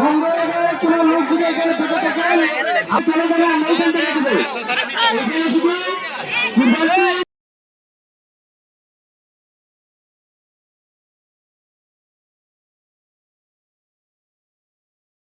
মঙ্গলবার কোনো লোক যদি এখানে থেকে থাকেন আপনারা আমরা এখান থেকে